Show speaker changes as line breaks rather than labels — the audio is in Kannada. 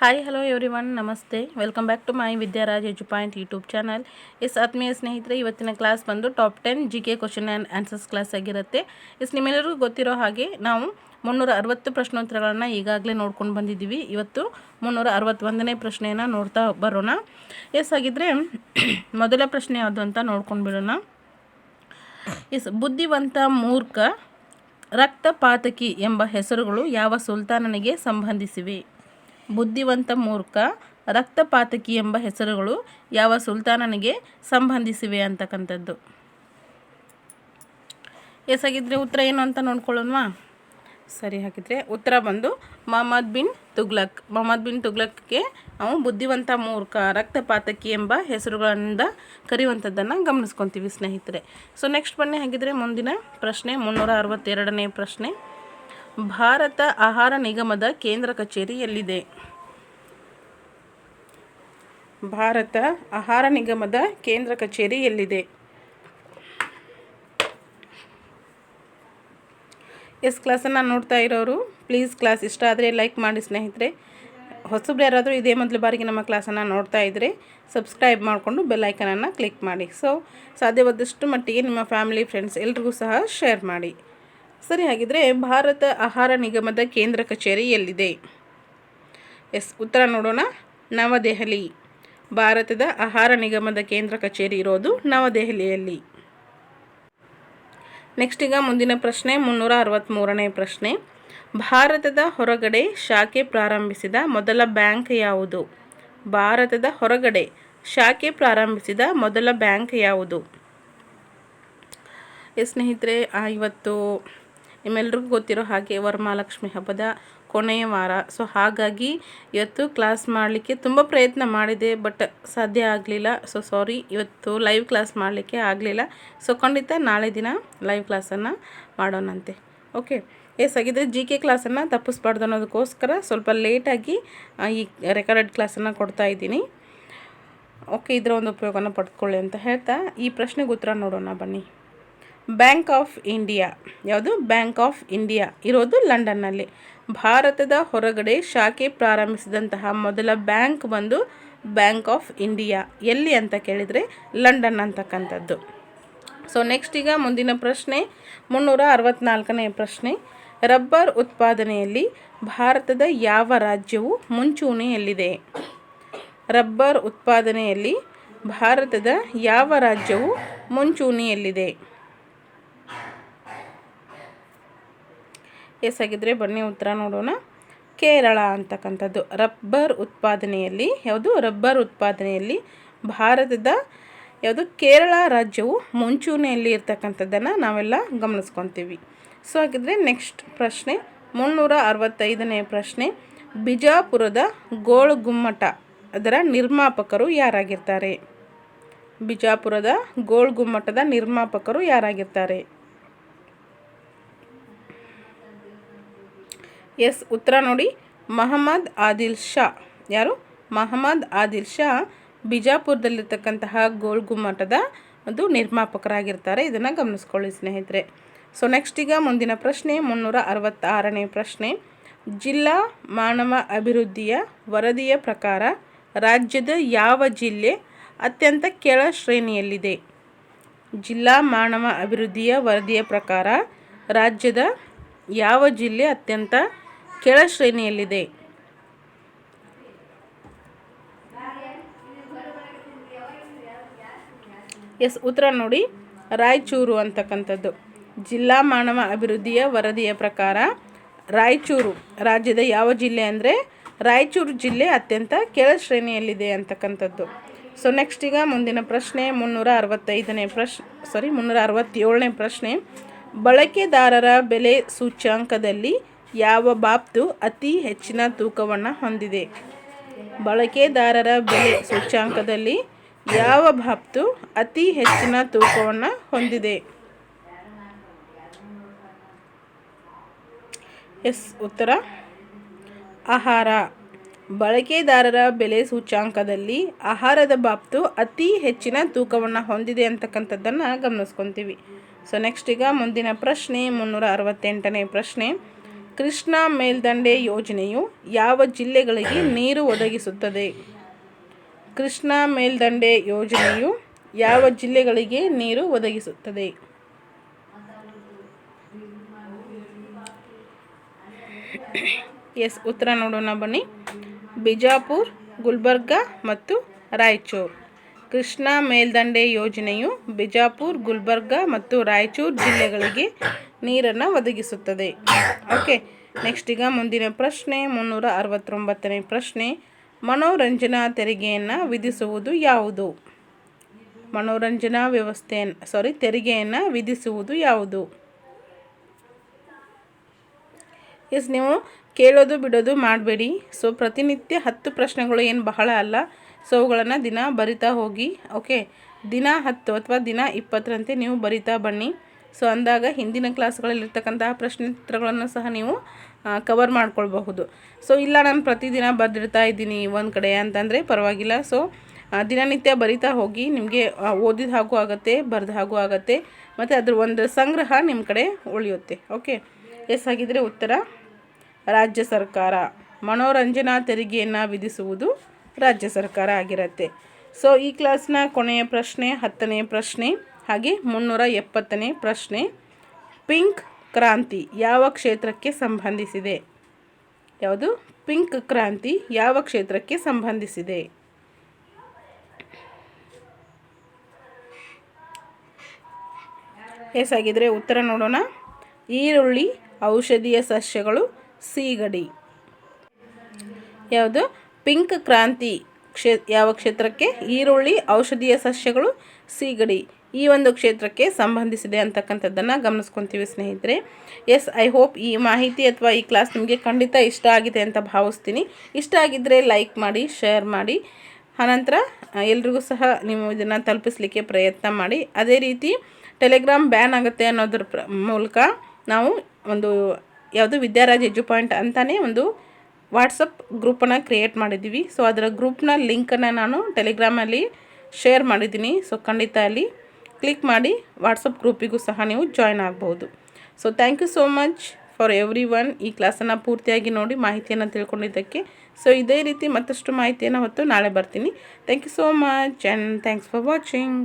ಹಾಯ್ ಹಲೋ ಎವ್ರಿ ಒನ್ ನಮಸ್ತೆ welcome back to my Vidyaraj edu point YouTube channel yes ಆತ್ಮೀಯ ಸ್ನೇಹಿತರೆ, ಇವತ್ತಿನ ಕ್ಲಾಸ್ ಬಂದು top ten G K question and answers class ಆಗಿರುತ್ತೆ. ಎಸ್ ನಿಮ್ಮೆಲ್ಲರಿಗೂ ಗೊತ್ತಿರೋ ಹಾಗೆ ನಾವು ಮುನ್ನೂರ ಅರವತ್ತು ಪ್ರಶ್ನೋತ್ತರಗಳನ್ನು ಈಗಾಗಲೇ ನೋಡ್ಕೊಂಡು ಬಂದಿದ್ದೀವಿ. ಇವತ್ತು ಮುನ್ನೂರ ಅರವತ್ತೊಂದನೇ ಪ್ರಶ್ನೆಯನ್ನು ನೋಡ್ತಾ ಬರೋಣ. ಎಸ್ ಹಾಗಿದ್ರೆ, ಮೊದಲ ಪ್ರಶ್ನೆ ಯಾವುದು ಅಂತ ನೋಡ್ಕೊಂಡು ಬಿಡೋಣ. ಎಸ್, ಬುದ್ಧಿವಂತ ಮೂರ್ಖ, ರಕ್ತಪಾತಕಿ ಎಂಬ ಹೆಸರುಗಳು ಯಾವ ಸುಲ್ತಾನನಿಗೆ ಸಂಬಂಧಿಸಿವೆ? ಬುದ್ಧಿವಂತ ಮೂರ್ಖ, ರಕ್ತಪಾತಕಿ ಎಂಬ ಹೆಸರುಗಳು ಯಾವ ಸುಲ್ತಾನನಿಗೆ ಸಂಬಂಧಿಸಿವೆ ಅಂತಕ್ಕಂಥದ್ದು. ಎಸ್ ಹಾಗಿದ್ರೆ ಉತ್ತರ ಏನು ಅಂತ ನೋಡ್ಕೊಳ್ಳೋಣವಾ? ಸರಿ ಹಾಕಿದರೆ ಉತ್ತರ ಬಂದು ಮೊಹಮ್ಮದ್ ಬಿನ್ ತುಗ್ಲಕ್. ಮೊಹಮ್ಮದ್ ಬಿನ್ ತುಗ್ಲಕ್ಗೆ ನಾವು ಬುದ್ಧಿವಂತ ಮೂರ್ಖ, ರಕ್ತಪಾತಕಿ ಎಂಬ ಹೆಸರುಗಳಿಂದ ಕರೆಯುವಂಥದ್ದನ್ನು ಗಮನಿಸ್ಕೊತೀವಿ ಸ್ನೇಹಿತರೆ. ಸೊ ನೆಕ್ಸ್ಟ್ ಬನ್ನಿ ಹಾಗಿದ್ರೆ ಮುಂದಿನ ಪ್ರಶ್ನೆ, ಮುನ್ನೂರ ಅರವತ್ತೆರಡನೇ ಪ್ರಶ್ನೆ. ಭಾರತ ಆಹಾರ ನಿಗಮದ ಕೇಂದ್ರ ಕಚೇರಿ ಎಲ್ಲಿದೆ ಭಾರತ ಆಹಾರ ನಿಗಮದ ಕೇಂದ್ರ ಕಚೇರಿ ಎಲ್ಲಿದೆ ಎಸ್ ಕ್ಲಾಸನ್ನು ನೋಡ್ತಾ ಇರೋರು, ಪ್ಲೀಸ್ ಕ್ಲಾಸ್ ಇಷ್ಟ ಆದರೆ ಲೈಕ್ ಮಾಡಿ ಸ್ನೇಹಿತರೆ. ಹೊಸಬ್ರು ಯಾರಾದರೂ ಇದೇ ಮೊದಲ ಬಾರಿಗೆ ನಮ್ಮ ಕ್ಲಾಸನ್ನು ನೋಡ್ತಾ ಇದ್ದರೆ ಸಬ್ಸ್ಕ್ರೈಬ್ ಮಾಡಿಕೊಂಡು ಬೆಲ್ಲೈಕನನ್ನು ಕ್ಲಿಕ್ ಮಾಡಿ. ಸೊ, ಸಾಧ್ಯವಾದಷ್ಟು ಮಟ್ಟಿಗೆ ನಿಮ್ಮ ಫ್ಯಾಮಿಲಿ, ಫ್ರೆಂಡ್ಸ್ ಎಲ್ರಿಗೂ ಸಹ ಶೇರ್ ಮಾಡಿ. ಸರಿ ಹಾಗಿದ್ರೆ ಭಾರತ ಆಹಾರ ನಿಗಮದ ಕೇಂದ್ರ ಕಚೇರಿ ಎಲ್ಲಿದೆ ಎಸ್, ಉತ್ತರ ನೋಡೋಣ. ನವದೆಹಲಿ. ಭಾರತದ ಆಹಾರ ನಿಗಮದ ಕೇಂದ್ರ ಕಚೇರಿ ಇರೋದು ನವದೆಹಲಿಯಲ್ಲಿ. ನೆಕ್ಸ್ಟ್ ಈಗ ಮುಂದಿನ ಪ್ರಶ್ನೆ, ಮುನ್ನೂರ ಅರವತ್ತ್ಮೂರನೇ ಪ್ರಶ್ನೆ. ಭಾರತದ ಹೊರಗಡೆ ಶಾಖೆ ಪ್ರಾರಂಭಿಸಿದ ಮೊದಲ ಬ್ಯಾಂಕ್ ಯಾವುದು? ಭಾರತದ ಹೊರಗಡೆ ಶಾಖೆ ಪ್ರಾರಂಭಿಸಿದ ಮೊದಲ ಬ್ಯಾಂಕ್ ಯಾವುದು? ಎಸ್, ಸ್ನೇಹಿತರೆ ಇವತ್ತು ನಿಮ್ಮೆಲ್ರಿಗೂ ಗೊತ್ತಿರೋ ಹಾಗೆ ವರಮಹಾಲಕ್ಷ್ಮಿ ಹಬ್ಬದ ಕೊನೆಯ ವಾರ. ಸೊ ಹಾಗಾಗಿ ಇವತ್ತು ಕ್ಲಾಸ್ ಮಾಡಲಿಕ್ಕೆ ತುಂಬ ಪ್ರಯತ್ನ ಮಾಡಿದೆ ಬಟ್ ಸಾಧ್ಯ ಆಗಲಿಲ್ಲ. ಸೊ ಸಾರಿ ಇವತ್ತು ಲೈವ್ ಕ್ಲಾಸ್ ಮಾಡಲಿಕ್ಕೆ ಆಗಲಿಲ್ಲ. ಸೊ ಖಂಡಿತ ನಾಳೆ ದಿನ ಲೈವ್ ಕ್ಲಾಸನ್ನು ಮಾಡೋಣಂತೆ. ಓಕೆ ಎಸ್ ಹಾಗಿದ್ರೆ ಜಿ ಕೆ ಕ್ಲಾಸನ್ನು ತಪ್ಪಿಸ್ಬಾರ್ದು ಅನ್ನೋದಕ್ಕೋಸ್ಕರ ಸ್ವಲ್ಪ ಲೇಟಾಗಿ ಈ ರೆಕಾರ್ಡೆಡ್ ಕ್ಲಾಸನ್ನು ಕೊಡ್ತಾ ಇದ್ದೀನಿ. ಓಕೆ ಇದರ ಒಂದು ಉಪಯೋಗನ ಪಡ್ಕೊಳ್ಳಿ ಅಂತ ಹೇಳ್ತಾ ಈ ಪ್ರಶ್ನೆಗೆ ಉತ್ತರ ನೋಡೋಣ ಬನ್ನಿ. Bank of India. ಯಾವುದು? Bank of India. ಇರೋದು ಲಂಡನ್ನಲ್ಲಿ. ಭಾರತದ ಹೊರಗಡೆ ಶಾಖೆ ಪ್ರಾರಂಭಿಸಿದಂತಹ ಮೊದಲ ಬ್ಯಾಂಕ್ ಬಂದು ಬ್ಯಾಂಕ್ ಆಫ್ ಇಂಡಿಯಾ. ಎಲ್ಲಿ ಅಂತ ಕೇಳಿದರೆ ಲಂಡನ್ ಅಂತಕ್ಕಂಥದ್ದು. ಸೊ ನೆಕ್ಸ್ಟ್ ಈಗ ಮುಂದಿನ ಪ್ರಶ್ನೆ, ಮುನ್ನೂರ ಅರವತ್ನಾಲ್ಕನೇ ಪ್ರಶ್ನೆ. ರಬ್ಬರ್ ಉತ್ಪಾದನೆಯಲ್ಲಿ ಭಾರತದ ಯಾವ ರಾಜ್ಯವು ಮುಂಚೂಣಿಯಲ್ಲಿದೆ? ರಬ್ಬರ್ ಉತ್ಪಾದನೆಯಲ್ಲಿ ಭಾರತದ ಯಾವ ರಾಜ್ಯವು ಮುಂಚೂಣಿಯಲ್ಲಿದೆ? ಎಸ್ ಆಗಿದ್ದರೆ ಬನ್ನಿ ಉತ್ತರ ನೋಡೋಣ. ಕೇರಳ ಅಂತಕ್ಕಂಥದ್ದು. ರಬ್ಬರ್ ಉತ್ಪಾದನೆಯಲ್ಲಿ, ಯಾವುದು? ರಬ್ಬರ್ ಉತ್ಪಾದನೆಯಲ್ಲಿ ಭಾರತದ ಯಾವುದು? ಕೇರಳ ರಾಜ್ಯವು ಮುಂಚೂಣಿಯಲ್ಲಿ ಇರ್ತಕ್ಕಂಥದ್ದನ್ನು ನಾವೆಲ್ಲ ಗಮನಿಸ್ಕೊತೀವಿ. ಸೊ ಹಾಗಿದ್ರೆ ನೆಕ್ಸ್ಟ್ ಪ್ರಶ್ನೆ, ಮುನ್ನೂರ ಅರವತ್ತೈದನೇ ಪ್ರಶ್ನೆ. ಬಿಜಾಪುರದ ಗೋಳ್ಗುಮ್ಮಟ ಅದರ ನಿರ್ಮಾಪಕರು ಯಾರಾಗಿರ್ತಾರೆ? ಬಿಜಾಪುರದ ಗೋಳ್ಗುಮ್ಮಟದ ನಿರ್ಮಾಪಕರು ಯಾರಾಗಿರ್ತಾರೆ? ಎಸ್, ಉತ್ತರ ನೋಡಿ. ಮಹಮ್ಮದ್ ಆದಿಲ್ ಶಾ. ಯಾರು? ಮಹಮ್ಮದ್ ಆದಿಲ್ ಶಾ ಬಿಜಾಪುರದಲ್ಲಿರ್ತಕ್ಕಂತಹ ಗೋಲ್ ಗುಮ್ಮಟದ ಒಂದು ನಿರ್ಮಾಪಕರಾಗಿರ್ತಾರೆ. ಇದನ್ನು ಗಮನಿಸ್ಕೊಳ್ಳಿ ಸ್ನೇಹಿತರೆ. ಸೊ ನೆಕ್ಸ್ಟ್ ಈಗ ಮುಂದಿನ ಪ್ರಶ್ನೆ, ಮುನ್ನೂರ ಅರವತ್ತಾರನೇ ಪ್ರಶ್ನೆ. ಜಿಲ್ಲಾ ಮಾನವ ಅಭಿವೃದ್ಧಿಯ ವರದಿಯ ಪ್ರಕಾರ ರಾಜ್ಯದ ಯಾವ ಜಿಲ್ಲೆ ಅತ್ಯಂತ ಕೆಳ ಶ್ರೇಣಿಯಲ್ಲಿದೆ? ಜಿಲ್ಲಾ ಮಾನವ ಅಭಿವೃದ್ಧಿಯ ವರದಿಯ ಪ್ರಕಾರ ರಾಜ್ಯದ ಯಾವ ಜಿಲ್ಲೆ ಅತ್ಯಂತ ಕೆಳ ಶ್ರೇಣಿಯಲ್ಲಿದೆ. ಎಸ್, ಉತ್ತರ ನೋಡಿ. ರಾಯಚೂರು ಅಂತಕ್ಕಂಥದ್ದು. ಜಿಲ್ಲಾ ಮಾನವ ಅಭಿವೃದ್ಧಿಯ ವರದಿಯ ಪ್ರಕಾರ ರಾಯಚೂರು ರಾಜ್ಯದ ಯಾವ ಜಿಲ್ಲೆ ಅಂದರೆ ರಾಯಚೂರು ಜಿಲ್ಲೆ ಅತ್ಯಂತ ಕೆಳ ಶ್ರೇಣಿಯಲ್ಲಿದೆ ಅಂತಕ್ಕಂಥದ್ದು. ಸೊ ನೆಕ್ಸ್ಟ್ ಈಗ ಮುಂದಿನ ಪ್ರಶ್ನೆ, ಮುನ್ನೂರ ಅರವತ್ತೈದನೇ ಪ್ರಶ್ ಸಾರಿ ಮುನ್ನೂರ ಅರವತ್ತೇಳನೇ ಪ್ರಶ್ನೆ. ಬಳಕೆದಾರರ ಬೆಲೆ ಸೂಚ್ಯಾಂಕದಲ್ಲಿ ಯಾವ ಬಾಬ್ತು ಅತಿ ಹೆಚ್ಚಿನ ತೂಕವನ್ನು ಹೊಂದಿದೆ? ಬಳಕೆದಾರರ ಬೆಲೆ ಸೂಚ್ಯಾಂಕದಲ್ಲಿ ಯಾವ ಬಾಬ್ತು ಅತಿ ಹೆಚ್ಚಿನ ತೂಕವನ್ನು ಹೊಂದಿದೆ? ಎಸ್, ಉತ್ತರ. ಆಹಾರ. ಬಳಕೆದಾರರ ಬೆಲೆ ಸೂಚ್ಯಾಂಕದಲ್ಲಿ ಆಹಾರದ ಬಾಬ್ತು ಅತಿ ಹೆಚ್ಚಿನ ತೂಕವನ್ನು ಹೊಂದಿದೆ ಅಂತಕ್ಕಂಥದ್ದನ್ನು ಗಮನಿಸ್ಕೊತೀವಿ. ಸೊ ನೆಕ್ಸ್ಟ್ ಈಗ ಮುಂದಿನ ಪ್ರಶ್ನೆ, ಮುನ್ನೂರ ಅರವತ್ತೆಂಟನೇ ಪ್ರಶ್ನೆ. ಕೃಷ್ಣಾ ಮೇಲ್ದಂಡೆ ಯೋಜನೆಯು ಯಾವ ಜಿಲ್ಲೆಗಳಿಗೆ ನೀರು ಒದಗಿಸುತ್ತದೆ? ಕೃಷ್ಣಾ ಮೇಲ್ದಂಡೆ ಯೋಜನೆಯು ಯಾವ ಜಿಲ್ಲೆಗಳಿಗೆ ನೀರು ಒದಗಿಸುತ್ತದೆ? ಎಸ್, ಉತ್ತರ ನೋಡೋಣ ಬನ್ನಿ. ಬಿಜಾಪುರ್, ಗುಲ್ಬರ್ಗಾ ಮತ್ತು ರಾಯಚೂರು. ಕೃಷ್ಣಾ ಮೇಲ್ದಂಡೆ ಯೋಜನೆಯು ಬಿಜಾಪುರ್, ಗುಲ್ಬರ್ಗಾ ಮತ್ತು ರಾಯಚೂರು ಜಿಲ್ಲೆಗಳಿಗೆ ನೀರನ್ನು ಒದಗಿಸುತ್ತದೆ. ಓಕೆ ನೆಕ್ಸ್ಟ್ ಈಗ ಮುಂದಿನ ಪ್ರಶ್ನೆ, ಮುನ್ನೂರ ಅರವತ್ತೊಂಬತ್ತನೇ ಪ್ರಶ್ನೆ. ಮನೋರಂಜನಾ ತೆರಿಗೆಯನ್ನು ವಿಧಿಸುವುದು ಯಾವುದು? ಮನೋರಂಜನಾ ವ್ಯವಸ್ಥೆಯನ್ನು ಸಾರಿ ತೆರಿಗೆಯನ್ನು ವಿಧಿಸುವುದು ಯಾವುದು? ಎಸ್ ನೀವು ಕೇಳೋದು ಬಿಡೋದು ಮಾಡಬೇಡಿ. ಸೊ ಪ್ರತಿನಿತ್ಯ ಹತ್ತು ಪ್ರಶ್ನೆಗಳು ಏನು ಬಹಳ ಅಲ್ಲ. ಸೊ ಅವುಗಳನ್ನು ದಿನ ಬರಿತಾ ಹೋಗಿ ಓಕೆ ದಿನ ಹತ್ತು ಅಥವಾ ದಿನ ಇಪ್ಪತ್ತರಂತೆ ನೀವು ಬರಿತಾ ಬನ್ನಿ. ಸೊ ಅಂದಾಗ ಹಿಂದಿನ ಕ್ಲಾಸ್ಗಳಲ್ಲಿರ್ತಕ್ಕಂತಹ ಪ್ರಶ್ನೆ ಚಿತ್ರಗಳನ್ನು ಸಹ ನೀವು ಕವರ್ ಮಾಡ್ಕೊಳ್ಬಹುದು. ಸೊ ಇಲ್ಲ, ನಾನು ಪ್ರತಿದಿನ ಬರೆದಿಡ್ತಾ ಇದ್ದೀನಿ ಒಂದು ಕಡೆ ಅಂತಂದರೆ ಪರವಾಗಿಲ್ಲ. ಸೊ ದಿನನಿತ್ಯ ಬರಿತಾ ಹೋಗಿ ನಿಮಗೆ ಓದಿದ ಹಾಗೂ ಆಗುತ್ತೆ, ಬರೆದ ಹಾಗೂ ಆಗುತ್ತೆ, ಮತ್ತು ಅದ್ರ ಒಂದು ಸಂಗ್ರಹ ನಿಮ್ಮ ಕಡೆ ಉಳಿಯುತ್ತೆ. ಓಕೆ ಎಸ್ ಹಾಗಿದ್ರೆ ಉತ್ತರ, ರಾಜ್ಯ ಸರ್ಕಾರ. ಮನೋರಂಜನಾ ತೆರಿಗೆಯನ್ನು ವಿಧಿಸುವುದು ರಾಜ್ಯ ಸರ್ಕಾರ ಆಗಿರುತ್ತೆ. ಸೊ ಈ ಕ್ಲಾಸ್ನ ಕೊನೆಯ ಪ್ರಶ್ನೆ, ಹತ್ತನೇ ಪ್ರಶ್ನೆ ಹಾಗೆ ಮುನ್ನೂರ ಎಪ್ಪತ್ತನೇ ಪ್ರಶ್ನೆ. ಪಿಂಕ್ ಕ್ರಾಂತಿ ಯಾವ ಕ್ಷೇತ್ರಕ್ಕೆ ಸಂಬಂಧಿಸಿದೆ? ಯಾವುದು? ಪಿಂಕ್ ಕ್ರಾಂತಿ ಯಾವ ಕ್ಷೇತ್ರಕ್ಕೆ ಸಂಬಂಧಿಸಿದೆ? ಎಸ್ ಆಗಿದ್ರೆ ಉತ್ತರ ನೋಡೋಣ. ಈರುಳ್ಳಿ, ಔಷಧೀಯ ಸಸ್ಯಗಳು, ಸೀಗಡಿ. ಯಾವುದು? ಪಿಂಕ್ ಕ್ರಾಂತಿ ಕ್ಷೇ, ಯಾವ ಕ್ಷೇತ್ರಕ್ಕೆ? ಈರುಳ್ಳಿ, ಔಷಧೀಯ ಸಸ್ಯಗಳು, ಸೀಗಡಿ. ಈ ಒಂದು ಕ್ಷೇತ್ರಕ್ಕೆ ಸಂಬಂಧಿಸಿದೆ ಅಂತಕ್ಕಂಥದ್ದನ್ನು ಗಮನಿಸ್ಕೊತೀವಿ ಸ್ನೇಹಿತರೆ. ಎಸ್ ಐ ಹೋಪ್ ಈ ಮಾಹಿತಿ ಅಥವಾ ಈ ಕ್ಲಾಸ್ ನಿಮಗೆ ಖಂಡಿತ ಇಷ್ಟ ಆಗಿದೆ ಅಂತ ಭಾವಿಸ್ತೀನಿ. ಇಷ್ಟ ಆಗಿದ್ದರೆ ಲೈಕ್ ಮಾಡಿ ಶೇರ್ ಮಾಡಿ. ಆನಂತರ ಎಲ್ರಿಗೂ ಸಹ ನೀವು ಇದನ್ನು ತಲುಪಿಸ್ಲಿಕ್ಕೆ ಪ್ರಯತ್ನ ಮಾಡಿ. ಅದೇ ರೀತಿ ಟೆಲಿಗ್ರಾಮ್ ಬ್ಯಾನ್ ಆಗುತ್ತೆ ಅನ್ನೋದ್ರ ಮೂಲಕ ನಾವು ಒಂದು ಯಾವುದು ವಿದ್ಯಾರಾಜ್ ಎಜು ಪಾಯಿಂಟ್ ಅಂತಲೇ ಒಂದು ವಾಟ್ಸಪ್ ಗ್ರೂಪನ್ನು ಕ್ರಿಯೇಟ್ ಮಾಡಿದ್ದೀವಿ. ಸೊ ಅದರ ಗ್ರೂಪ್ನ ಲಿಂಕನ್ನು ನಾನು ಟೆಲಿಗ್ರಾಮಲ್ಲಿ ಶೇರ್ ಮಾಡಿದ್ದೀನಿ. ಸೊ ಖಂಡಿತ ಅಲ್ಲಿ ಕ್ಲಿಕ್ ಮಾಡಿ ವಾಟ್ಸಪ್ ಗ್ರೂಪಿಗೂ ಸಹ ನೀವು ಜಾಯ್ನ್ ಆಗ್ಬೋದು so thank you so much for everyone ಈ ಕ್ಲಾಸನ್ನು ಪೂರ್ತಿಯಾಗಿ ನೋಡಿ ಮಾಹಿತಿಯನ್ನು ತಿಳ್ಕೊಂಡಿದ್ದಕ್ಕೆ. ಸೊ ಇದೇ ರೀತಿ ಮತ್ತಷ್ಟು ಮಾಹಿತಿಯನ್ನು ಹೊತ್ತು ನಾಳೆ ಬರ್ತೀನಿ. Thank you so much and thanks for watching